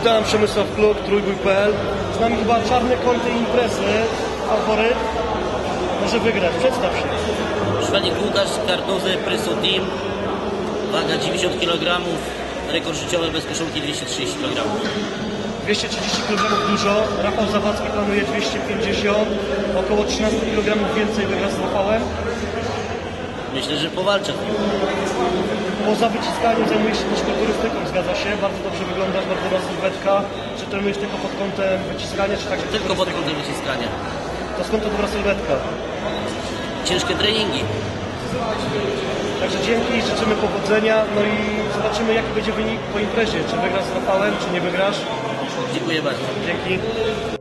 Witam, Przemysław Kluk, trójbój.pl. Z nami chyba czarny koń tej imprezy, faworyt. Może wygrać, przedstaw się. Szwanik Łukasz, Kartuzy, Prysu Team. Waga 90 kg, rekord życiowy bez koszulki 230 kg. 230 kg dużo, Rafał Zawadzki planuje 250, około 13 kg więcej wygra z Rafałem. Myślę, że powalczę. Poza wyciskaniem zajmujesz się też kulturystyką, sylwetka. Czy trenujesz tylko pod kątem wyciskania, czy także Tylko pod kątem wyciskania. To skąd ta dobra sylwetka? Ciężkie treningi. Także dzięki, życzymy powodzenia, no i zobaczymy jaki będzie wynik po imprezie. Czy wygrasz z Rafałem, czy nie wygrasz. Dziękuję bardzo. Dzięki.